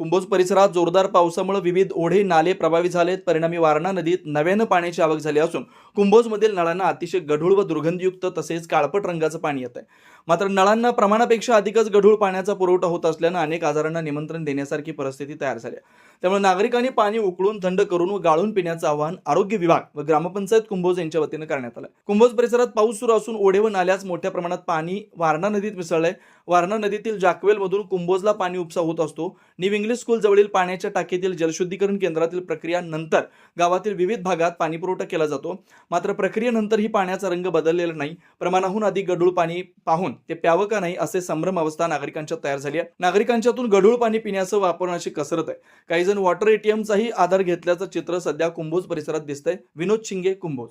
कुंभोज परिसरात जोरदार पावसामुळे विविध ओढे नाले प्रभावित झालेत. परिणामी वारणा नदीत नव्यानं पाण्याची आवक झाली असून कुंभोजमधील नळांना अतिशय गढूळ व दुर्गंधयुक्त तसेच काळपट रंगाचं पाणी येत आहे मात्र नळांना प्रमाणापेक्षा अधिकच गढूळ पाण्याचा पुरवठा होत असल्यानं अनेक आजारांना निमंत्रण देण्यासारखी परिस्थिती तयार झाली त्यामुळे नागरिकांनी पाणी उकळून थंड करून व गाळून पिण्याचं आवाहन आरोग्य विभाग व ग्रामपंचायत कुंभोज यांच्या वतीनं करण्यात आलं कुंभोज परिसरात पाऊस सुरू असून ओढे व नाल्यास मोठ्या प्रमाणात पाणी वारणा नदीत मिसळलंय. वारणा नदीतील जाकवेलमधून कुंभोजला पाणी उपसा होत असतो. न्यू इंग्लिश स्कूल जवळील पाण्याच्या टाकीतील जलशुद्धीकरण केंद्रातील प्रक्रियानंतर गावातील विविध भागात पाणी पुरवठा केला जातो. मात्र प्रक्रियेनंतर ही पाण्याचा रंग बदललेला नाही. प्रमाणाहून अधिक गढूळ पाणी पाहून ते प्यावं का नाही असे संभ्रम अवस्था नागरिकांच्या तयार झाली आहे. नागरिकांच्यातून गढूळ पाणी पिण्याचं वापरण्याची कसरत आहे. काही जण वॉटर एटीएमचाही आधार घेतल्याचं चित्र सध्या कुंभोज परिसरात दिसतंय. विनोद शिंगे कुंभोज.